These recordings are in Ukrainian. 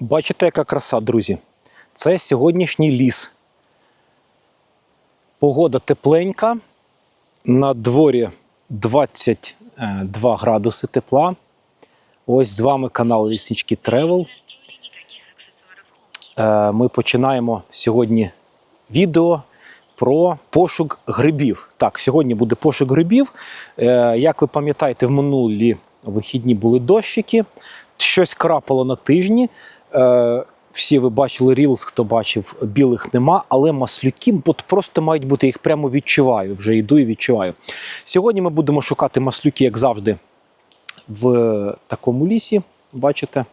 Бачите, яка краса, друзі? Це сьогоднішній ліс. Погода тепленька. На дворі 22 градуси тепла. Ось з вами канал Ліснички Тревел. Е, Ми починаємо сьогодні відео про пошук грибів. Так, сьогодні буде пошук грибів. Е, Як ви пам'ятаєте, в минулі вихідні були дощики, щось крапало на тижні. Е, Всі ви бачили рілс, хто бачив, білих нема, але маслюки от просто мають бути, їх прямо відчуваю. Вже йду і відчуваю. Сьогодні ми будемо шукати маслюки, як завжди, в такому лісі. Бачите?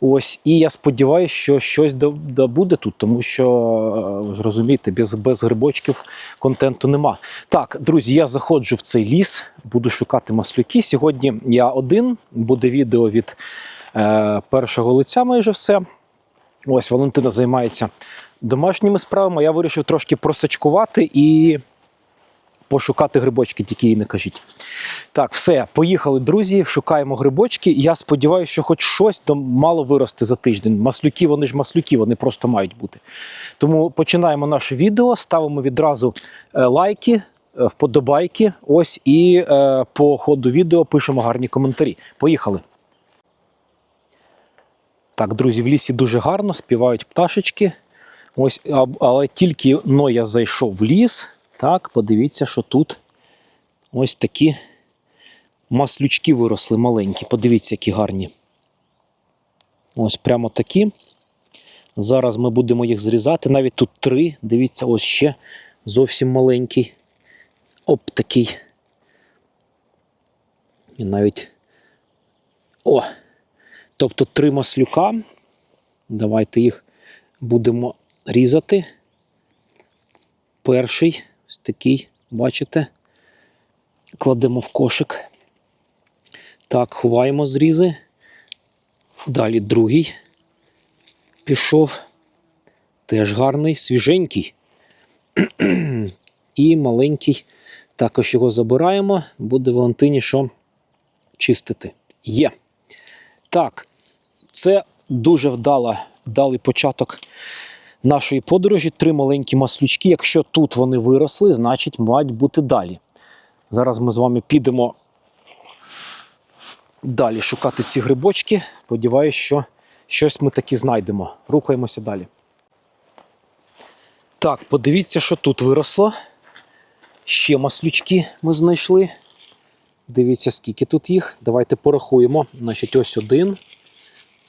Ось, і я сподіваюся, що щось буде тут, тому що е, розумієте, без, без грибочків контенту нема. Так, друзі, я заходжу в цей ліс, буду шукати маслюки. Сьогодні я один, буде відео від першого лиця майже все. Ось Валентина займається домашніми справами. Я вирішив трошки просачкувати і пошукати грибочки, тільки їй не кажіть. Так, все, поїхали, друзі. Шукаємо грибочки. Я сподіваюся, що хоч щось мало вирости за тиждень. Маслюки, вони ж маслюки, вони просто мають бути. Тому починаємо наше відео, ставимо відразу е, лайки, е, вподобайки. Ось і е, по ходу відео пишемо гарні коментарі. Поїхали. Так, друзі, в лісі дуже гарно, співають пташечки. Ось, але тільки но я зайшов в ліс. Так, подивіться, що тут ось такі маслючки виросли маленькі. Подивіться, які гарні. Ось прямо такі. Зараз ми будемо їх зрізати. Навіть тут три. Дивіться, ось ще зовсім маленький. Оп, такий. І навіть. О! Тобто три маслюка. Давайте їх будемо різати. Перший ось такий, бачите? Кладемо в кошик. Так, ховаємо зрізи. Далі другий пішов. Теж гарний, свіженький. І маленький. Також його забираємо. Буде Валентині що чистити. Є. Так, це дуже вдала, вдалий початок нашої подорожі. Три маленькі маслючки. Якщо тут вони виросли, значить мають бути далі. Зараз ми з вами підемо далі шукати ці грибочки. Сподіваюсь, що щось ми таки знайдемо. Рухаємося далі. Так, подивіться, що тут виросло. Ще маслючки ми знайшли. Дивіться, скільки тут їх. Давайте порахуємо. Значить, ось один.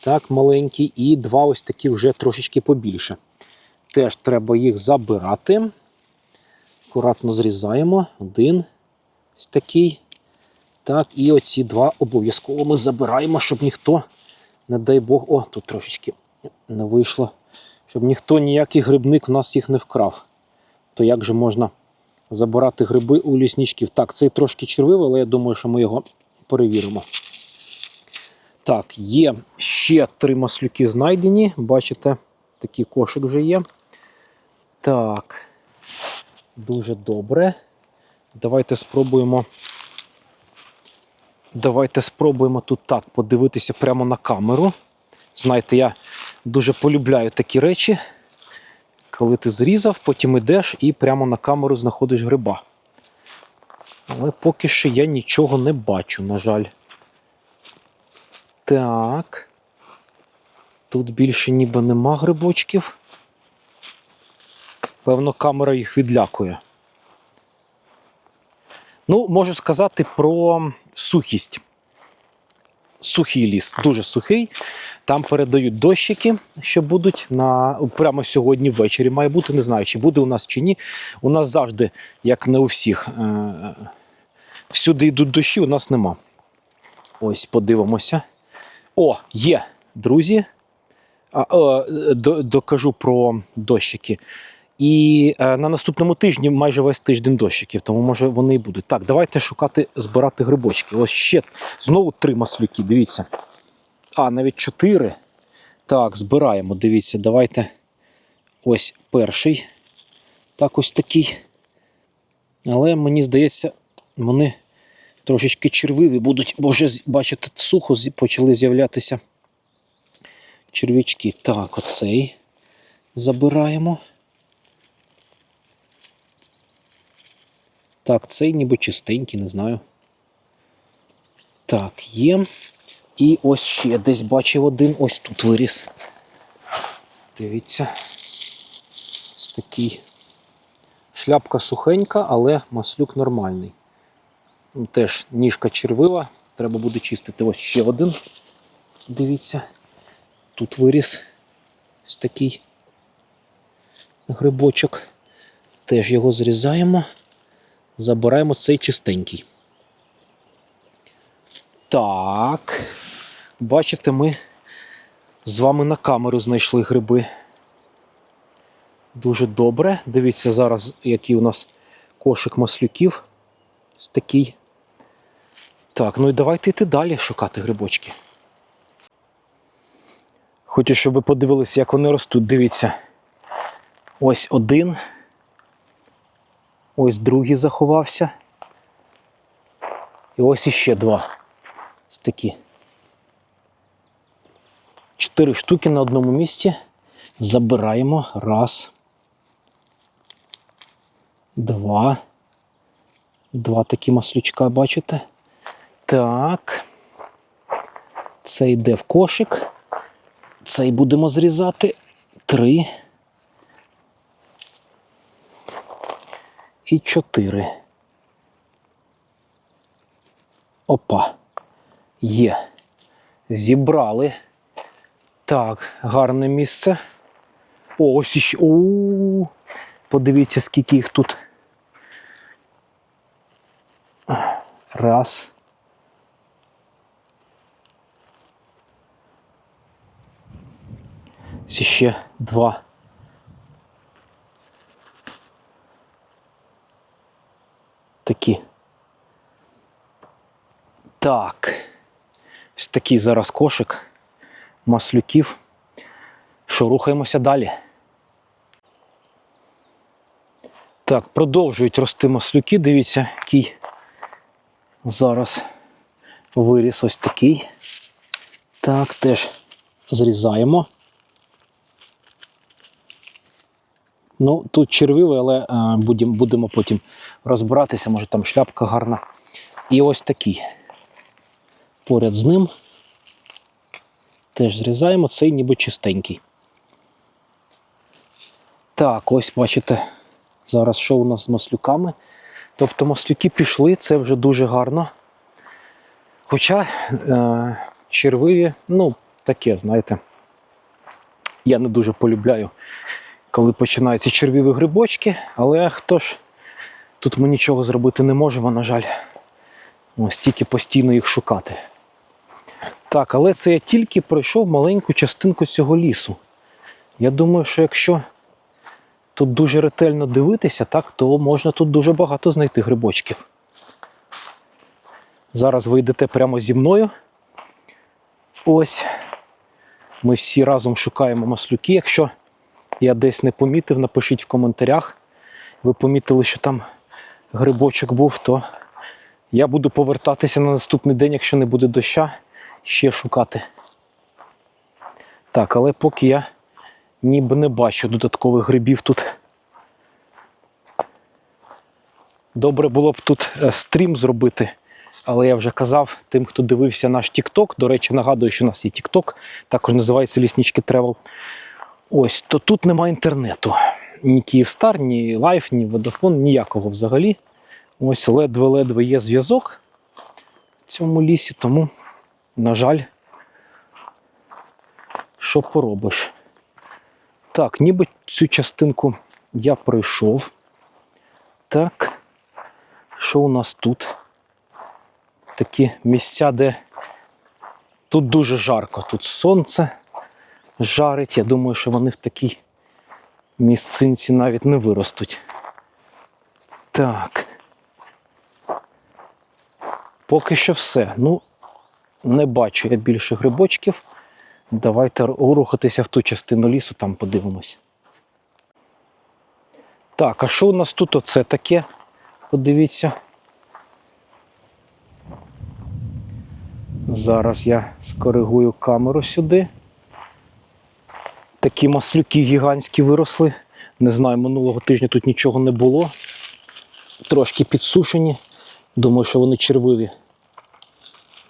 Так, маленький, і два ось такі вже трошечки побільше. Теж треба їх забирати. Акуратно зрізаємо. Один ось такий. Так, і оці два обов'язково ми забираємо, щоб ніхто, не дай Бог, о, тут трошечки не вийшло. Щоб ніхто ніякий грибник в нас їх не вкрав. То як же можна забирати гриби у лісничків? Так, цей трошки червивий, але я думаю, що ми його перевіримо. Так, є ще три маслюки знайдені. Бачите, такий кошик вже є. Так, дуже добре. Давайте спробуємо. Давайте спробуємо тут так подивитися прямо на камеру. Знаєте, я дуже полюбляю такі речі, коли ти зрізав, потім йдеш і прямо на камеру знаходиш гриба. Але поки що я нічого не бачу, на жаль. Так. Тут більше ніби нема грибочків. Певно, камера їх відлякує. Ну, можу сказати про сухість. Сухий ліс, дуже сухий. Там передають дощики, що будуть на прямо сьогодні ввечері. Має бути, не знаю, чи буде у нас чи ні. У нас завжди, як не у всіх, е, всюди йдуть дощі, у нас нема. Ось, подивимося. О, є, друзі. А, до- докажу про дощики. І е, на наступному тижні майже весь тиждень дощиків, тому може вони і будуть. Так, давайте шукати, збирати грибочки. Ось ще знову три маслюки, дивіться. А, навіть чотири. Так, збираємо, дивіться, давайте. Ось перший. Так, ось такий. Але мені здається, вони трошечки червиві будуть, бо вже, бачите, сухо почали з'являтися черв'ячки. Так, оцей забираємо. Так, цей ніби чистенький, не знаю. Так, є. І ось ще десь бачив один, ось тут виріс. Дивіться. Ось такий. Шляпка сухенька, але маслюк нормальний. Теж ніжка червива, треба буде чистити. Ось ще один. Дивіться. Тут виріс ось такий грибочок. Теж його зрізаємо. Забираємо цей чистенький. Так. Бачите, ми з вами на камеру знайшли гриби. Дуже добре. Дивіться зараз, який у нас кошик маслюків. Ось такий. Так, ну і давайте йти далі шукати грибочки. Хочу, щоб ви подивилися, як вони ростуть. Дивіться. Ось один. Ось другий заховався. І ось іще два. Ось такі. Чотири штуки на одному місці. Забираємо. Раз. Два. Два такі маслючка, бачите? Так. Це йде в кошик. Цей будемо зрізати. Три. І чотири. Опа. Є. Зібрали. Так, гарне місце. О, ось іще. У, подивіться, скільки їх тут. Раз. Ще два. Такі. Так. Ось такий зараз кошик маслюків. Що, рухаємося далі. Так, продовжують рости маслюки. Дивіться, який зараз виріс ось такий. Так, теж зрізаємо. Ну, тут червивий, але а, будем, будемо потім розбиратися, може там шляпка гарна. І ось такий. Поряд з ним. Теж зрізаємо, цей ніби чистенький. Так, ось бачите, зараз що у нас з маслюками. Тобто маслюки пішли, це вже дуже гарно. Хоча е, червиві, ну, таке, знаєте, я не дуже полюбляю, коли починаються червиві грибочки, але хто ж, тут ми нічого зробити не можемо, на жаль. Ось тільки постійно їх шукати. Так, але це я тільки пройшов маленьку частинку цього лісу. Я думаю, що якщо тут дуже ретельно дивитися, так, то можна тут дуже багато знайти грибочків. Зараз ви йдете прямо зі мною. Ось. Ми всі разом шукаємо маслюки. Якщо я десь не помітив, напишіть в коментарях. Ви помітили, що там грибочок був, то я буду повертатися на наступний день, якщо не буде доща, ще шукати. Так, але поки я ніби не бачу додаткових грибів тут. Добре було б тут е, стрім зробити, але я вже казав тим, хто дивився наш TikTok, до речі, нагадую, що у нас є TikTok, також називається Ліснички Тревел. Ось, то тут немає інтернету. Ні Київстар, ні Лайф, ні Водофон, ніякого взагалі. Ось ледве-ледве є зв'язок в цьому лісі, тому, на жаль, що поробиш. Так, ніби цю частинку я пройшов. Так, що у нас тут? Такі місця, де тут дуже жарко, тут сонце жарить. Я думаю, що вони в такій місцинці навіть не виростуть. Так. Поки що все. Ну, не бачу я більше грибочків. Давайте рухатися в ту частину лісу, там подивимось. Так, а що у нас тут оце таке? Подивіться. Зараз я скоригую камеру сюди. Такі маслюки гігантські виросли. Не знаю, минулого тижня тут нічого не було. Трошки підсушені. Думаю, що вони червиві.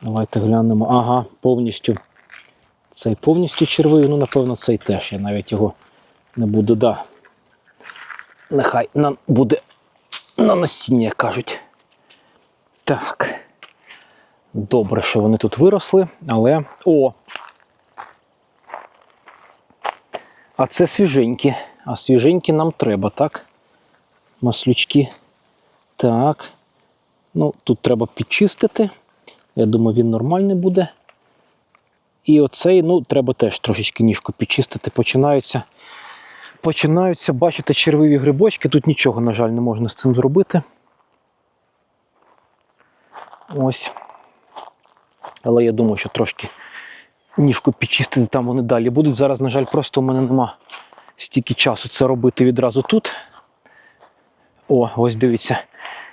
Давайте глянемо. Ага, повністю. Цей повністю червивий, ну, напевно, цей теж. Я навіть його не буду. Да. Нехай на, буде на насіння, як кажуть. Так. Добре, що вони тут виросли, але. О! А це свіженькі. А свіженькі нам треба, так? Маслючки. Так. Ну, тут треба підчистити. Я думаю, він нормальний буде. І оцей, ну, треба теж трошечки ніжку підчистити. Починаються. Починаються, бачите, червиві грибочки. Тут нічого, на жаль, не можна з цим зробити. Ось. Але я думаю, що трошки ніжку підчистити, там вони далі будуть. Зараз, на жаль, просто у мене нема стільки часу це робити відразу тут. О, ось дивіться,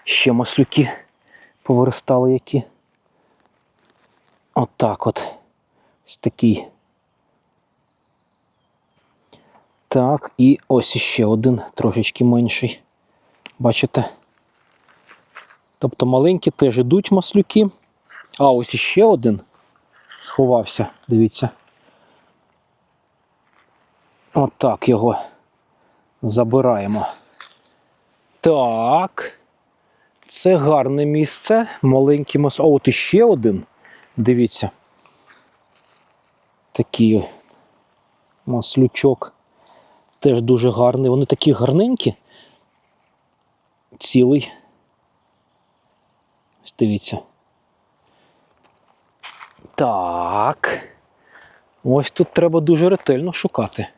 ще маслюки повиростали які. Отак от. Ось такий. Так, і ось іще один трошечки менший. Бачите? Тобто маленькі теж ідуть маслюки. А ось іще один сховався, дивіться. Отак його забираємо. Так. Це гарне місце. Маленький мас. А от іще один. Дивіться. Такий маслючок. Теж дуже гарний. Вони такі гарненькі. Цілий. Дивіться. Так. Ось тут треба дуже ретельно шукати.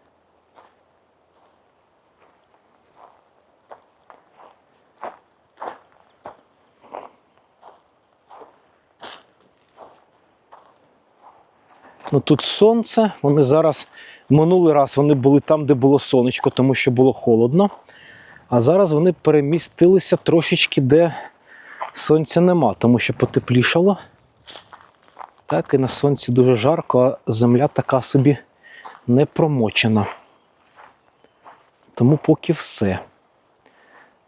Ну тут сонце, вони зараз минулий раз вони були там, де було сонечко, тому що було холодно. А зараз вони перемістилися трошечки, де сонця нема, тому що потеплішало. Так, і на сонці дуже жарко, а земля така собі не промочена. Тому поки все.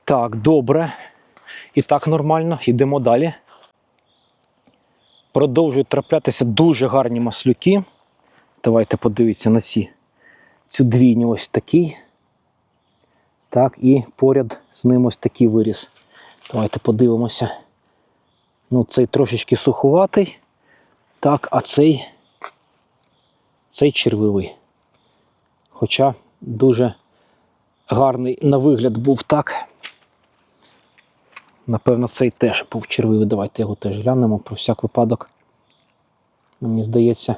Так, добре. І так нормально, йдемо далі. Продовжують траплятися дуже гарні маслюки. Давайте подивіться на ці. Цю двійню ось такий. Так, і поряд з ним ось такий виріс. Давайте подивимося. Ну, цей трошечки суховатий. Так, а цей, цей червивий. Хоча дуже гарний на вигляд був так. Напевно, цей теж був червивий. Давайте його теж глянемо про всяк випадок. Мені здається,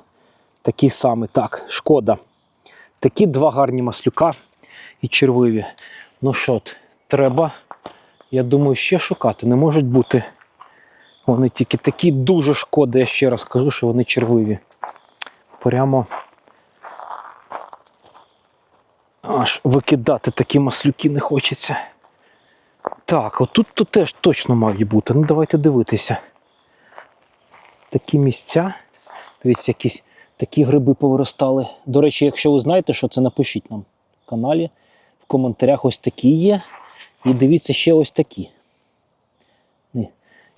такий самий. Так, шкода. Такі два гарні маслюка і червиві. Ну що, треба, я думаю, ще шукати. Не можуть бути. Вони тільки такі дуже шкода, я ще раз кажу, що вони червиві. Прямо аж викидати такі маслюки не хочеться. Так, отут тут теж точно мають бути. Ну давайте дивитися. Такі місця. Дивіться, якісь такі гриби повиростали. До речі, якщо ви знаєте, що це, напишіть нам в каналі. В коментарях ось такі є. І дивіться ще ось такі.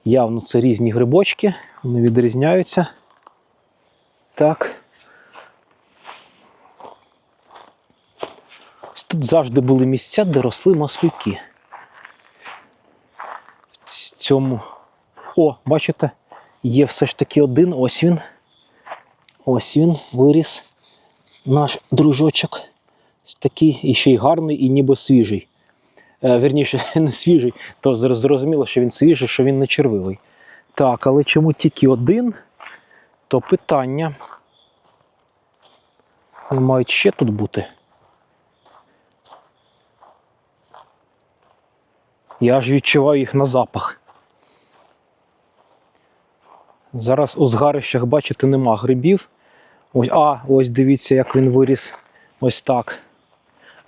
Явно це різні грибочки, вони відрізняються. Так. Ось Тут завжди були місця, де росли маслюки. В цьому. О, бачите, є все ж таки один, ось він. Ось він виріс. Наш дружочок. Ось такий і ще й гарний, і ніби свіжий. Е, Вірніше, не свіжий, то зрозуміло, що він свіжий, що він не червивий. Так, але чому тільки один, то питання. Вони мають ще тут бути. Я ж відчуваю їх на запах. Зараз у згарищах, бачите, нема грибів. Ось, а, ось дивіться, як він виріс. Ось так.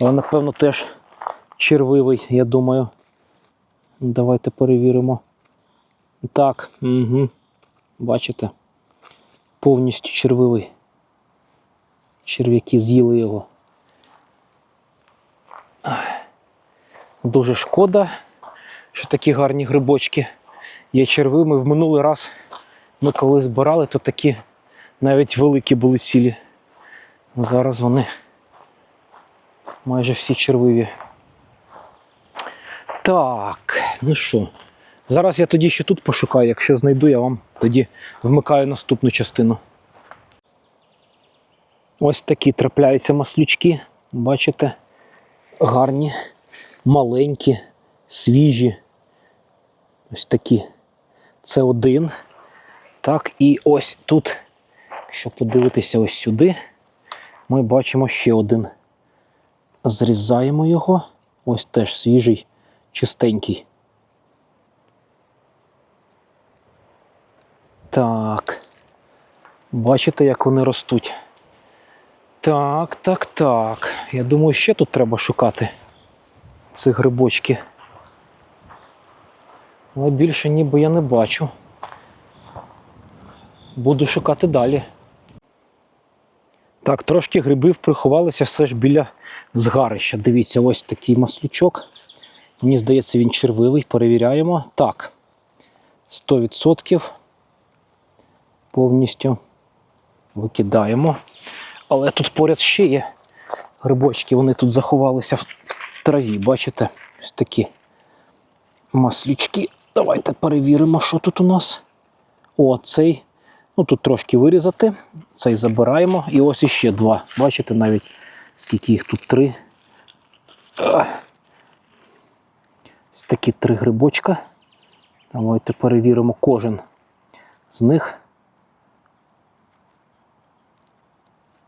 Але, напевно, теж червивий, я думаю. Ну, давайте перевіримо. Так, угу. бачите, повністю червивий. Черв'яки з'їли його. Дуже шкода, що такі гарні грибочки є червими. В минулий раз ми коли збирали, то такі навіть великі були цілі. Зараз вони майже всі червиві. Так, ну що, зараз я тоді ще тут пошукаю. Якщо знайду, я вам тоді вмикаю наступну частину. Ось такі трапляються маслючки. Бачите? Гарні, маленькі, свіжі. Ось такі. Це один. Так, і ось тут, якщо подивитися ось сюди, ми бачимо ще один. Зрізаємо його. Ось теж свіжий, чистенький. Так. Бачите, як вони ростуть. Так, так, так. Я думаю, ще тут треба шукати ці грибочки. Але більше ніби я не бачу. Буду шукати далі. Так, трошки грибів приховалися все ж біля згарища. Дивіться, ось такий маслючок. Мені здається, він червивий. Перевіряємо. Так. 100% повністю викидаємо. Але тут поряд ще є грибочки, вони тут заховалися в траві, бачите? Ось такі маслючки. Давайте перевіримо, що тут у нас. О, цей. Ну тут трошки вирізати. Цей забираємо. І ось іще два. Бачите навіть, скільки їх тут три. Ось такі три грибочка. Давайте перевіримо кожен з них.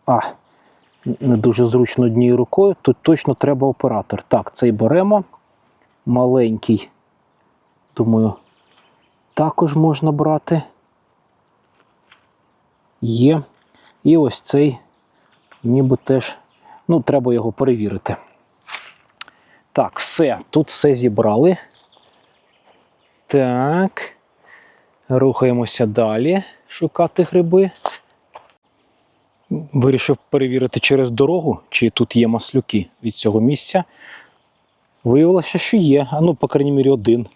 А, не дуже зручно однією рукою. Тут точно треба оператор. Так, цей беремо. Маленький. Думаю, також можна брати. Є. І ось цей, ніби теж, ну, треба його перевірити. Так, все. Тут все зібрали. Так. Рухаємося далі. Шукати гриби. Вирішив перевірити через дорогу, чи тут є маслюки від цього місця. Виявилося, що є. А ну, по крайній мірі, один.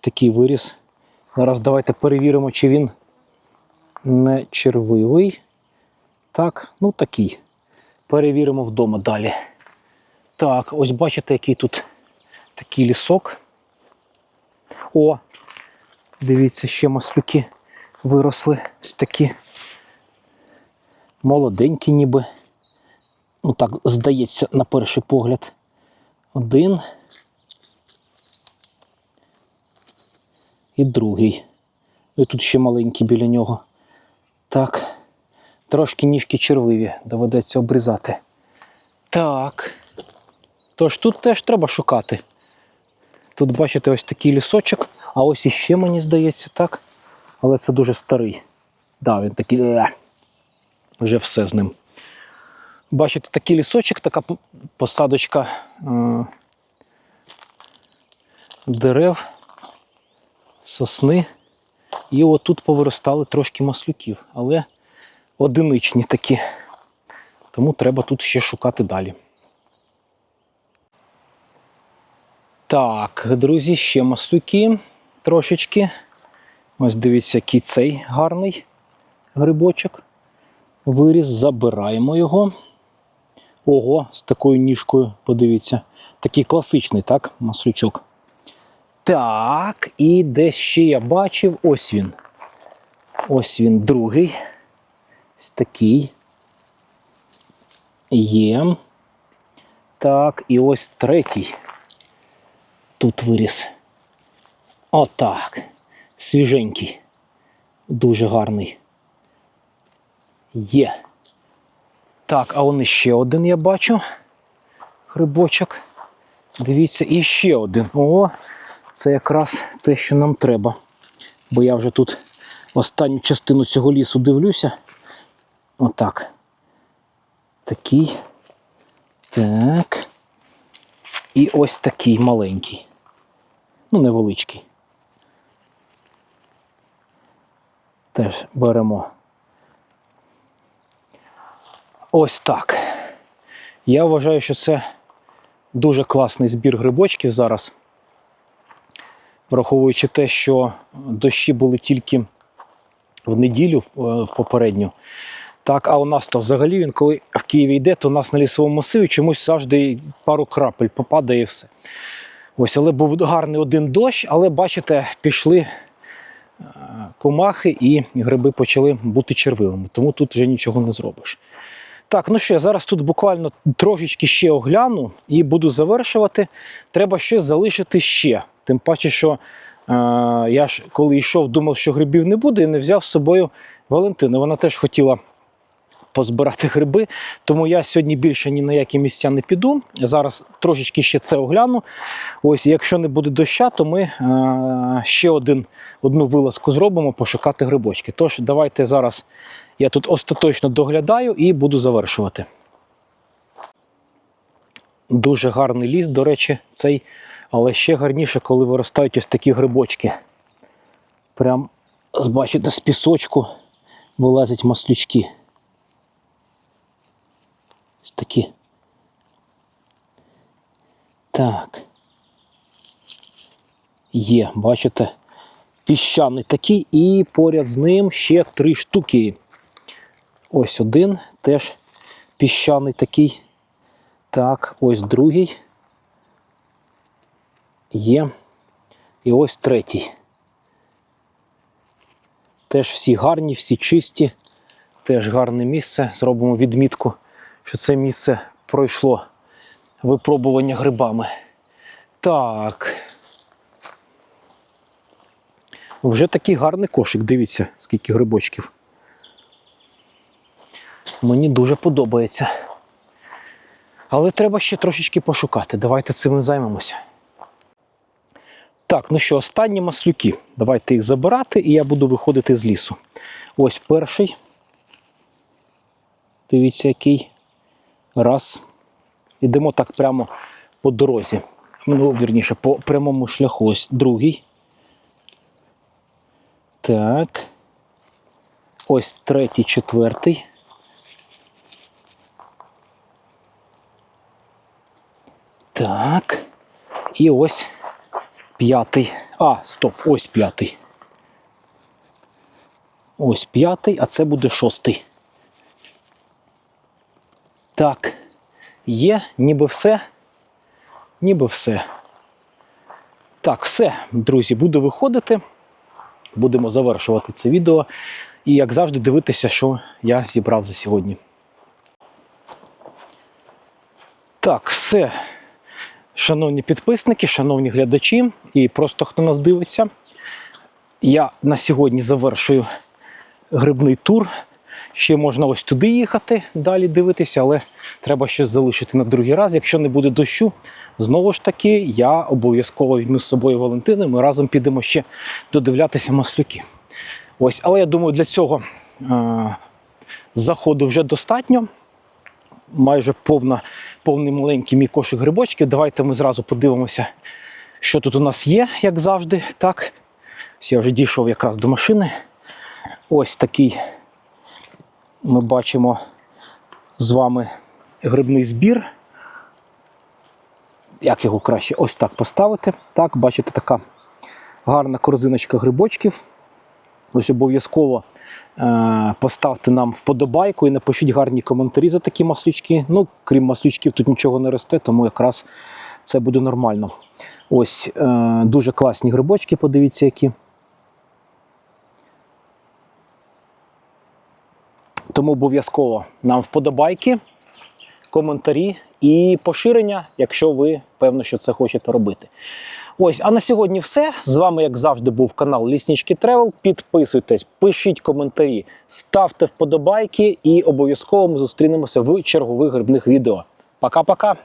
Такий виріс. Зараз давайте перевіримо, чи він не червивий. Так, ну такий. Перевіримо вдома далі. Так, ось бачите, який тут такий лісок. О, дивіться, ще маслюки виросли. Ось такі молоденькі ніби. Ну так, здається, на перший погляд. Один. І другий. І тут ще маленький біля нього. Так. Трошки ніжки червиві, доведеться обрізати. Так. Тож тут теж треба шукати. Тут, бачите, ось такий лісочок, а ось іще, мені здається, так. Але це дуже старий. Да, він такий. Вже все з ним. Бачите, такий лісочок, така посадочка е, дерев, сосни. І отут повиростали трошки маслюків, але одиничні такі. Тому треба тут ще шукати далі. Так, друзі, ще маслюки трошечки. Ось дивіться, який цей гарний грибочок. Виріс, забираємо його. Ого, з такою ніжкою, подивіться. Такий класичний, так, маслючок. Так, і десь ще я бачив, ось він. Ось він другий. Ось такий. Є. Так, і ось третій. Тут виріс. Отак. Свіженький. Дуже гарний. Є. Так, а он ще один я бачу. Грибочок. Дивіться, і ще один. О, це якраз те, що нам треба. Бо я вже тут останню частину цього лісу дивлюся. Отак. Такий. Так. І ось такий маленький. Ну, невеличкий. Теж беремо. Ось так. Я вважаю, що це Дуже класний збір грибочків зараз. Враховуючи те, що дощі були тільки в неділю е, в попередню. Так, а у нас то взагалі він, коли в Києві йде, то у нас на лісовому масиві чомусь завжди пару крапель попадає і все. Ось, але був гарний один дощ, але бачите, пішли е, комахи і гриби почали бути червивими, тому тут вже нічого не зробиш. Так, ну що, я зараз тут буквально трошечки ще огляну і буду завершувати. Треба щось залишити ще. Тим паче, що е, я ж коли йшов, думав, що грибів не буде, і не взяв з собою Валентину. Вона теж хотіла позбирати гриби, тому я сьогодні більше ні на які місця не піду. Зараз трошечки ще це огляну. Ось, якщо не буде доща, то ми е, ще один, одну вилазку зробимо пошукати грибочки. Тож, давайте зараз я тут остаточно доглядаю і буду завершувати. Дуже гарний ліс, до речі, цей, але ще гарніше, коли виростають ось такі грибочки. Прям, бачите, з пісочку вилазять маслючки. Ось такі. Так. Є, бачите, піщаний такий, і поряд з ним ще три штуки. Ось один, теж піщаний такий. Так, ось другий. Є. І ось третій. Теж всі гарні, всі чисті. Теж гарне місце. Зробимо відмітку, що це місце пройшло випробування грибами. Так. Вже такий гарний кошик, дивіться, скільки грибочків. Мені дуже подобається. Але треба ще трошечки пошукати. Давайте цим займемося. Так, ну що, останні маслюки. Давайте їх забирати, і я буду виходити з лісу. Ось перший. Дивіться, який. Раз. Ідемо так прямо по дорозі. Ну, вірніше, по прямому шляху. Ось другий. Так. Ось третій, четвертий. Так. І ось п'ятий. А, стоп, ось п'ятий. Ось п'ятий, а це буде шостий. Так. Є, ніби все. Ніби все. Так, все, друзі, буду виходити. Будемо завершувати це відео. І, як завжди, дивитися, що я зібрав за сьогодні. Так, все. Шановні підписники, шановні глядачі і просто хто нас дивиться. Я на сьогодні завершую грибний тур. Ще можна ось туди їхати, далі дивитися, але треба щось залишити на другий раз. Якщо не буде дощу, знову ж таки, я обов'язково візьму з собою Валентини. Ми разом підемо ще додивлятися маслюки. Ось, але я думаю, для цього е- заходу вже достатньо. Майже повна, повний маленький мій кошик грибочків. Давайте ми зразу подивимося, що тут у нас є, як завжди. Так, Ось я вже дійшов якраз до машини. Ось такий ми бачимо з вами грибний збір. Як його краще ось так поставити? Так, бачите, така гарна корзиночка грибочків. Ось обов'язково е, поставте нам вподобайку і напишіть гарні коментарі за такі маслючки. Ну, крім маслючків, тут нічого не росте, тому якраз це буде нормально. Ось е, дуже класні грибочки, подивіться, які. Тому обов'язково нам вподобайки, коментарі і поширення, якщо ви певно, що це хочете робити. Ось, а на сьогодні все. З вами, як завжди, був канал Ліснічки Тревел. Підписуйтесь, пишіть коментарі, ставте вподобайки і обов'язково ми зустрінемося в чергових грибних відео. Пока-пока!